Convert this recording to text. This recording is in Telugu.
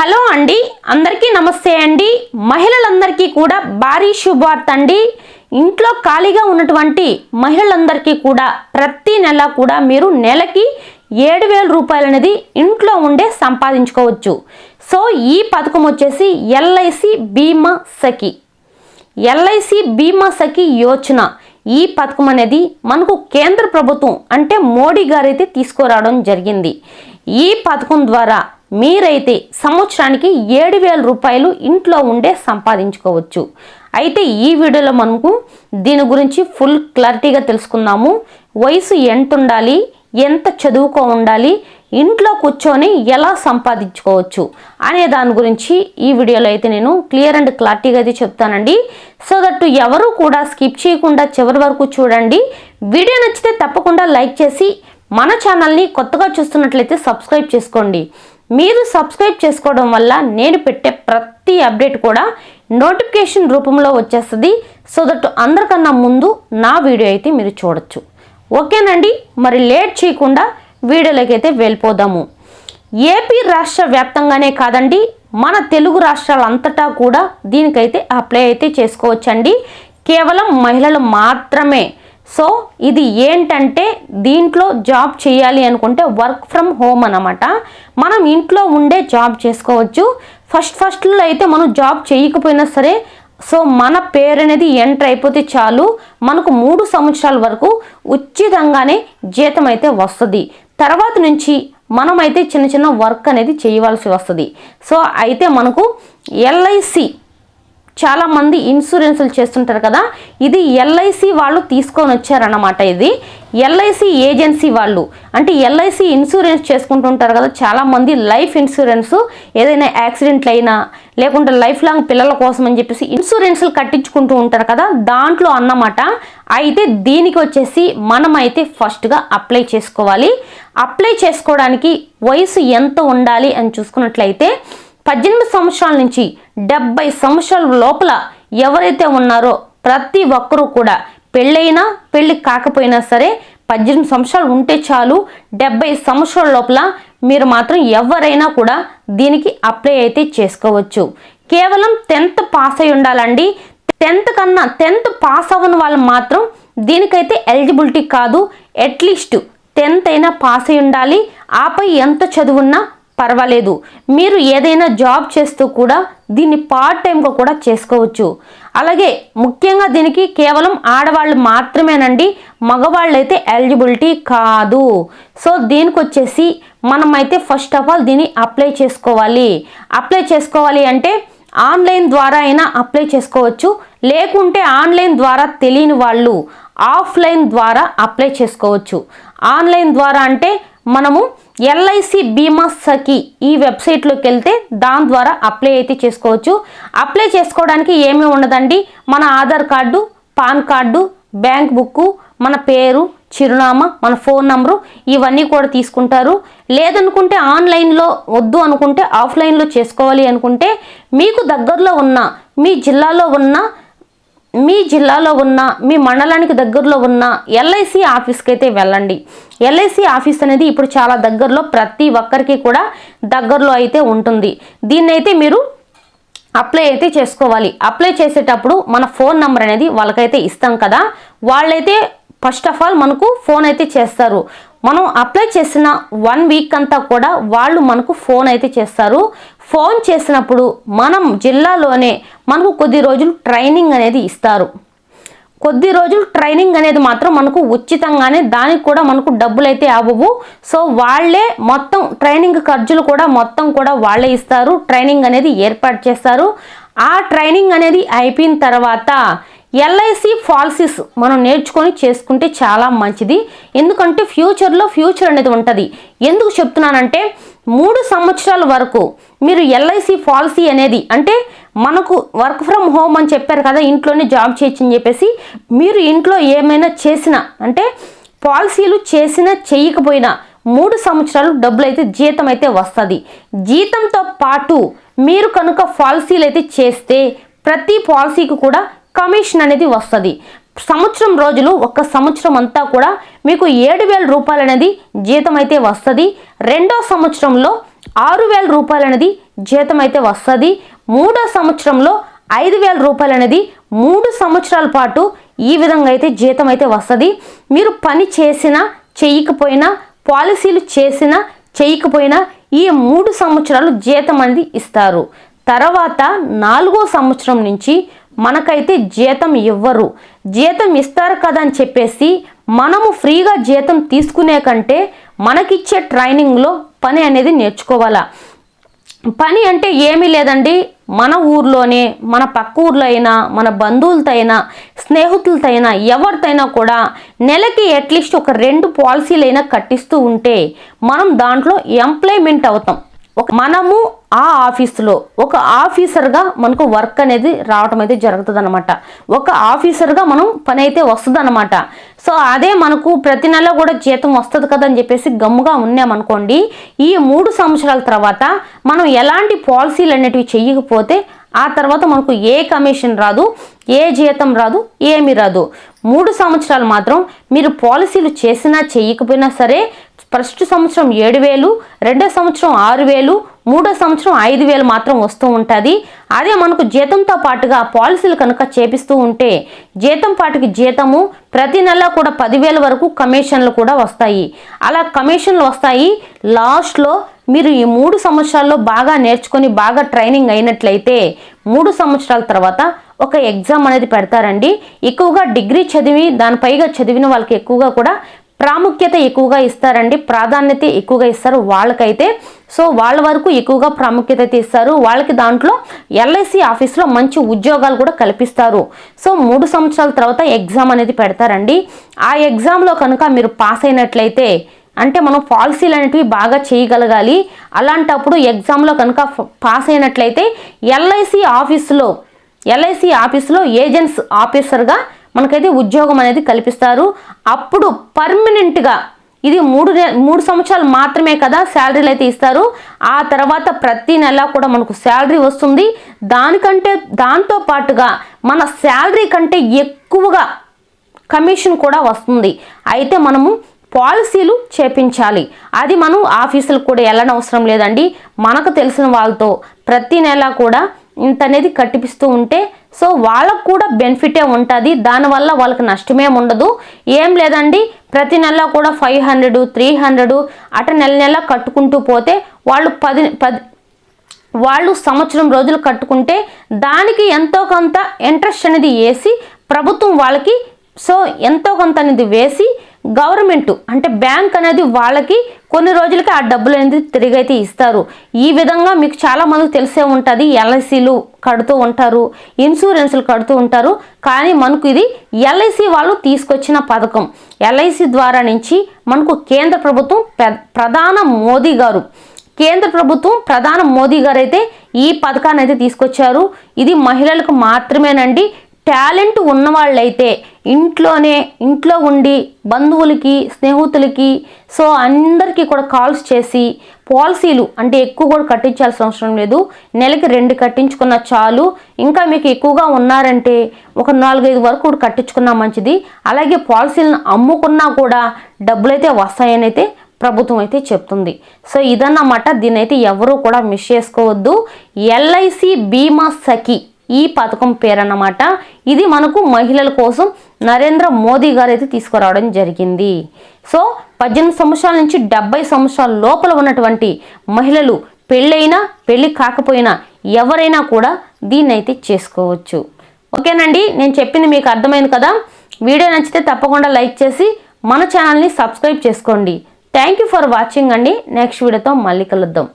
హలో అండి. అందరికీ నమస్తే అండి. మహిళలందరికీ కూడా భారీ శుభవార్త అండి. ఇంట్లో ఖాళీగా ఉన్నటువంటి మహిళలందరికీ కూడా ప్రతి నెల కూడా మీరు నెలకి ఏడు వేల రూపాయలు అనేది ఇంట్లో ఉండే సంపాదించుకోవచ్చు. సో ఈ పథకం వచ్చేసి ఎల్ఐసి బీమా సఖి. ఎల్ఐసి బీమా సఖి యోచన. ఈ పథకం అనేది మనకు కేంద్ర ప్రభుత్వం అంటే మోడీ గారైతే తీసుకురావడం జరిగింది. ఈ పథకం ద్వారా మీరైతే సంవత్సరానికి ఏడు వేల రూపాయలు ఇంట్లో ఉండే సంపాదించుకోవచ్చు. అయితే ఈ వీడియోలో మనకు దీని గురించి ఫుల్ క్లారిటీగా తెలుసుకుందాము. వయసు ఎంత ఉండాలి ఎంత చదువుకో ఉండాలి? ఇంట్లో కూర్చొని ఎలా సంపాదించుకోవచ్చు? అనే దాని గురించి ఈ వీడియోలో అయితే నేను క్లియర్ అండ్ క్లారిటీగా అయితే చెప్తానండి. సో దట్ ఎవరు కూడా స్కిప్ చేయకుండా చివరి వరకు చూడండి. వీడియో నచ్చితే తప్పకుండా లైక్ చేసి మన ఛానల్ని కొత్తగా చూస్తున్నట్లయితే సబ్స్క్రైబ్ చేసుకోండి. మీరు సబ్స్క్రైబ్ చేసుకోవడం వల్ల నేను పెట్టే ప్రతి అప్డేట్ కూడా నోటిఫికేషన్ రూపంలో వచ్చేస్తుంది. సో దట్ అందరికన్నా ముందు నా వీడియో అయితే మీరు చూడొచ్చు. ఓకేనండి? మరి లేట్ చేయకుండా వీడియోలోకి అయితే వెళ్ళిపోదాము. ఏపీ రాష్ట్ర వ్యాప్తంగానే కాదండి మన తెలుగు రాష్ట్రాలంతటా కూడా దీనికైతే అప్లై అయితే చేసుకోవచ్చండి. కేవలం మహిళలు మాత్రమే సో ఇది ఏంటంటే దీంట్లో జాబ్ చేయాలి అనుకుంటే వర్క్ ఫ్రమ్ హోమ్ అనమాట మనం ఇంట్లో ఉండే జాబ్ చేసుకోవచ్చు. ఫస్ట్ ఫస్ట్లో అయితే మనం జాబ్ చేయకపోయినా సరే సో మన పేరు అనేది ఎంటర్ అయిపోతే చాలు. మనకు మూడు సంవత్సరాల వరకు ఉచితంగానే జీతం అయితే వస్తుంది. తర్వాత నుంచి మనమైతే చిన్న చిన్న వర్క్ అనేది చేయవలసి వస్తుంది. సో అయితే మనకు ఎల్ఐసి చాలామంది ఇన్సూరెన్సులు చేస్తుంటారు కదా ఇది ఎల్ఐసి వాళ్ళు తీసుకొని వచ్చారన్నమాట ఇది. ఎల్ఐసి ఏజెన్సీ వాళ్ళు అంటే ఎల్ఐసి ఇన్సూరెన్స్ చేసుకుంటుంటారు కదా చాలామంది లైఫ్ ఇన్సూరెన్స్ ఏదైనా యాక్సిడెంట్లు అయినా లేకుంటే లైఫ్ లాంగ్ పిల్లల కోసం అని చెప్పేసి ఇన్సూరెన్స్లు కట్టించుకుంటూ ఉంటారు కదా దాంట్లో అన్నమాట. అయితే దీనికి వచ్చేసి మనమైతే ఫస్ట్గా అప్లై చేసుకోవాలి. అప్లై చేసుకోవడానికి వయసు ఎంత ఉండాలి అని చూసుకున్నట్లయితే పద్దెనిమిది సంవత్సరాల నుంచి డెబ్బై సంవత్సరాల లోపల ఎవరైతే ఉన్నారో ప్రతి ఒక్కరూ కూడా పెళ్ళైనా పెళ్ళి కాకపోయినా సరే పద్దెనిమిది సంవత్సరాలు ఉంటే చాలు డెబ్బై సంవత్సరాల లోపల మీరు మాత్రం ఎవరైనా కూడా దీనికి అప్లై అయితే చేసుకోవచ్చు. కేవలం టెన్త్ పాస్ అయి ఉండాలండి. టెన్త్ కన్నా టెన్త్ పాస్ అవ్వని వాళ్ళు మాత్రం దీనికైతే ఎలిజిబిలిటీ కాదు. అట్లీస్ట్ టెన్త్ అయినా పాస్ అయి ఉండాలి. ఆపై ఎంత చదువున్నా పర్వాలేదు. మీరు ఏదైనా జాబ్ చేస్తూ కూడా దీన్ని పార్ట్ టైంగా కూడా చేసుకోవచ్చు. అలాగే ముఖ్యంగా దీనికి కేవలం ఆడవాళ్ళు మాత్రమేనండి మగవాళ్ళు అయితే ఎలిజిబిలిటీ కాదు. సో దీనికి వచ్చేసి మనమైతే ఫస్ట్ ఆఫ్ ఆల్ దీన్ని అప్లై చేసుకోవాలి. అప్లై చేసుకోవాలి అంటే ఆన్లైన్ ద్వారా అయినా అప్లై చేసుకోవచ్చు. లేకుంటే ఆన్లైన్ ద్వారా తెలియని వాళ్ళు ఆఫ్లైన్ ద్వారా అప్లై చేసుకోవచ్చు. ఆన్లైన్ ద్వారా అంటే మనము ఎల్ఐసి బీమా సఖి ఈ వెబ్సైట్లోకి వెళ్తే దాని ద్వారా అప్లై అయితే చేసుకోవచ్చు. అప్లై చేసుకోవడానికి ఏమీ ఉండదండి. మన Aadhaar card PAN card bank book మన పేరు చిరునామా మన ఫోన్ నంబరు ఇవన్నీ కూడా తీసుకుంటారు. లేదనుకుంటే ఆన్లైన్లో వద్దు అనుకుంటే ఆఫ్లైన్లో చేసుకోవాలి అనుకుంటే మీకు దగ్గరలో ఉన్న మీ జిల్లాలో ఉన్న మీ జిల్లాలో ఉన్న మీ మండలానికి దగ్గరలో ఉన్న ఎల్ఐసి ఆఫీస్కి అయితే వెళ్ళండి. ఎల్ఐసి ఆఫీస్ అనేది ఇప్పుడు చాలా దగ్గరలో ప్రతి ఒక్కరికి కూడా దగ్గరలో అయితే ఉంటుంది. దీన్ని అయితే మీరు అప్లై అయితే చేసుకోవాలి. అప్లై చేసేటప్పుడు మన ఫోన్ నెంబర్ అనేది వాళ్ళకైతే ఇస్తాం కదా. వాళ్ళైతే ఫస్ట్ ఆఫ్ ఆల్ మనకు ఫోన్ అయితే చేస్తారు. మనం అప్లై చేసిన వన్ వీక్ అంతా కూడా వాళ్ళు మనకు ఫోన్ అయితే చేస్తారు. ఫోన్ చేసినప్పుడు మనం జిల్లాలోనే మనకు కొద్ది రోజులు ట్రైనింగ్ అనేది ఇస్తారు. కొద్ది రోజులు ట్రైనింగ్ అనేది మాత్రం మనకు ఉచితంగానే దానికి కూడా మనకు డబ్బులు అయితే అవ్వవు సో వాళ్ళే మొత్తం ట్రైనింగ్ ఖర్చులు కూడా మొత్తం కూడా వాళ్ళే ఇస్తారు. ట్రైనింగ్ అనేది ఏర్పాటు చేస్తారు. ఆ ట్రైనింగ్ అనేది అయిపోయిన తర్వాత ఎల్ఐసి పాలసీస్ మనం నేర్చుకొని చేసుకుంటే చాలా మంచిది. ఎందుకంటే ఫ్యూచర్లో ఫ్యూచర్ అనేది ఉంటుంది. ఎందుకు చెప్తున్నానంటే మూడు సంవత్సరాల వరకు మీరు ఎల్ఐసి పాలసీ అనేది అంటే మనకు వర్క్ ఫ్రమ్ హోమ్ అని చెప్పారు కదా ఇంట్లోనే జాబ్ చేయొచ్చు అని చెప్పేసి మీరు ఇంట్లో ఏమైనా చేసినా అంటే పాలసీలు చేసినా చేయకపోయినా మూడు సంవత్సరాలు డబ్బులు అయితే జీతం అయితే వస్తుంది. జీతంతో పాటు మీరు కనుక పాలసీలు అయితే చేస్తే ప్రతి పాలసీకి కూడా కమిషన్ అనేది వస్తుంది. సంవత్సరం రోజులు ఒక సంవత్సరం అంతా కూడా మీకు ఏడు వేల రూపాయలు అనేది జీతం అయితే వస్తుంది. రెండో సంవత్సరంలో ఆరు వేల రూపాయలు అనేది జీతం అయితే వస్తుంది. మూడో సంవత్సరంలో ఐదు వేల రూపాయలు అనేది మూడు సంవత్సరాల పాటు ఈ విధంగా అయితే జీతం అయితే వస్తుంది. మీరు పని చేసినా చేయకపోయినా పాలసీలు చేసినా చేయకపోయినా ఈ మూడు సంవత్సరాలు జీతం అనేది ఇస్తారు. తర్వాత నాలుగో సంవత్సరం నుంచి మనకైతే జీతం ఇవ్వరు. జీతం ఇస్తారు కదా అని చెప్పేసి మనము ఫ్రీగా జీతం తీసుకునే కంటే మనకిచ్చే ట్రైనింగ్లో పని అనేది నేర్చుకోవాలా. పని అంటే ఏమీ లేదండి. మన ఊర్లోనే మన పక్క ఊర్లో అయినా మన బంధువులతో అయినా స్నేహితులతో అయినా ఎవరితైనా కూడా నెలకి అట్లీస్ట్ ఒక రెండు పాలసీలైనా కట్టిస్తూ ఉంటే మనం దాంట్లో ఎంప్లాయ్మెంట్ అవుతాం. ఒక మనము ఆ ఆఫీసులో ఒక ఆఫీసర్గా మనకు వర్క్ అనేది రావటం అయితే జరుగుతుంది అనమాట ఒక ఆఫీసర్గా మనం పని అయితే వస్తుంది అనమాట సో అదే మనకు ప్రతి నెల కూడా జీతం వస్తుంది కదా అని చెప్పేసి గమ్ముగా ఉన్నామనుకోండి ఈ మూడు సంవత్సరాల తర్వాత మనం ఎలాంటి పాలసీలు అనేటివి చెయ్యకపోతే ఆ తర్వాత మనకు ఏ కమిషన్ రాదు ఏ జీతం రాదు ఏమి రాదు. మూడు సంవత్సరాలు మాత్రం మీరు పాలసీలు చేసినా చేయకపోయినా సరే ఫస్ట్ సంవత్సరం ఏడు వేలు రెండో సంవత్సరం ఆరు వేలు మూడో సంవత్సరం ఐదు వేలు మాత్రం వస్తూ ఉంటుంది. అదే మనకు జీతంతో పాటుగా పాలసీలు కనుక చేపిస్తూ ఉంటే జీతం పాటుకి జీతము ప్రతి నెల కూడా పదివేల వరకు కమిషన్లు కూడా వస్తాయి. అలా కమిషన్లు వస్తాయి. లాస్ట్లో మీరు ఈ మూడు సంవత్సరాల్లో బాగా నేర్చుకొని బాగా ట్రైనింగ్ అయినట్లయితే మూడు సంవత్సరాల తర్వాత ఒక ఎగ్జామ్ అనేది పెడతారండి. ఎక్కువగా డిగ్రీ చదివి దానిపైగా చదివిన వాళ్ళకి ఎక్కువగా కూడా ప్రాముఖ్యత ఎక్కువగా ఇస్తారండి ప్రాధాన్యత ఎక్కువగా ఇస్తారు వాళ్ళకైతే. సో వాళ్ళ వరకు ఎక్కువగా ప్రాముఖ్యత అయితే ఇస్తారు వాళ్ళకి దాంట్లో ఎల్ఐసి ఆఫీస్లో మంచి ఉద్యోగాలు కూడా కల్పిస్తారు. సో మూడు సంవత్సరాల తర్వాత ఎగ్జామ్ అనేది పెడతారండి. ఆ ఎగ్జామ్లో కనుక మీరు పాస్ అయినట్లయితే అంటే మనం పాలసీలు అనేటివి బాగా చేయగలగాలి. అలాంటప్పుడు ఎగ్జామ్లో కనుక పాస్ అయినట్లయితే ఎల్ఐసి ఆఫీసులో ఎల్ఐసి ఆఫీసులో ఏజెంట్స్ ఆఫీసర్గా మనకైతే ఉద్యోగం అనేది కల్పిస్తారు. అప్పుడు పర్మనెంట్గా ఇది మూడు మూడు సంవత్సరాలు మాత్రమే కదా శాలరీలు అయితే ఇస్తారు. ఆ తర్వాత ప్రతి నెల కూడా మనకు శాలరీ వస్తుంది. దానికంటే దాంతో పాటుగా మన శాలరీ కంటే ఎక్కువగా కమిషన్ కూడా వస్తుంది. అయితే మనము పాలసీలు చేపించాలి. అది మనం ఆఫీసులకు కూడా వెళ్ళనవసరం లేదండి. మనకు తెలిసిన వాళ్ళతో ప్రతి నెల కూడా ఇంత అనేది కట్టిపిస్తూ ఉంటే సో వాళ్ళకు కూడా బెనిఫిటే ఉంటుంది. దానివల్ల వాళ్ళకి నష్టమేం ఉండదు. ఏం లేదండి. ప్రతి నెల కూడా ఫైవ్ హండ్రెడ్ త్రీ హండ్రెడ్ అట నెల నెల కట్టుకుంటూ పోతే వాళ్ళు పది పది వాళ్ళు సంవత్సరం రోజులు కట్టుకుంటే దానికి ఎంతో కొంత ఇంట్రెస్ట్ అనేది వేసి ప్రభుత్వం వాళ్ళకి సో ఎంతో కొంత అనేది వేసి గవర్నమెంట్ అంటే బ్యాంక్ అనేది వాళ్ళకి కొన్ని రోజులకి ఆ డబ్బులు అనేది తిరిగైతే ఇస్తారు. ఈ విధంగా మీకు చాలా మందికి తెలిసే ఉంటుంది ఎల్ఐసీలు కడుతూ ఉంటారు ఇన్సూరెన్స్లు కడుతూ ఉంటారు. కానీ మనకు ఇది ఎల్ఐసి వాళ్ళు తీసుకొచ్చిన పథకం. ఎల్ఐసి ద్వారా నుంచి మనకు కేంద్ర ప్రభుత్వం ప్రధాన మోదీ గారు కేంద్ర ప్రభుత్వం ప్రధాన మోదీ గారు అయితే ఈ పథకాన్ని అయితే తీసుకొచ్చారు. ఇది మహిళలకు మాత్రమేనండి టాలెంట్ ఉన్నవాళ్ళైతే ఇంట్లోనే ఇంట్లో ఉండి బంధువులకి స్నేహితులకి సో అందరికీ కూడా కాల్స్ చేసి పాలసీలు అంటే ఎక్కువ కూడా కట్టించాల్సిన అవసరం లేదు. నెలకి రెండు కట్టించుకున్న చాలు. ఇంకా మీకు ఎక్కువగా ఉన్నారంటే ఒక నాలుగైదు వరకు కూడా కట్టించుకున్నా మంచిది. అలాగే పాలసీలను అమ్ముకున్నా కూడా డబ్బులైతే వస్తాయని అయితే ప్రభుత్వం అయితే చెప్తుంది. సో ఇదన్నమాట. దీన్ని అయితే ఎవరూ కూడా మిస్ చేసుకోవద్దు. ఎల్ఐసి బీమా సఖి ఈ పథకం పేరన్నమాట. ఇది మనకు మహిళల కోసం నరేంద్ర మోదీ గారు అయితే తీసుకురావడం జరిగింది. సో పద్దెనిమిది సంవత్సరాల నుంచి డెబ్బై సంవత్సరాల లోపల ఉన్నటువంటి మహిళలు పెళ్ళైనా పెళ్ళి కాకపోయినా ఎవరైనా కూడా దీన్ని అయితే చేసుకోవచ్చు. ఓకేనండి నేను చెప్పింది మీకు అర్థమైంది కదా? వీడియో నచ్చితే తప్పకుండా లైక్ చేసి మన ఛానల్ని సబ్స్క్రైబ్ చేసుకోండి. థ్యాంక్ యూ ఫర్ వాచింగ్ అండి. నెక్స్ట్ వీడియోతో మళ్ళీ కలుద్దాం.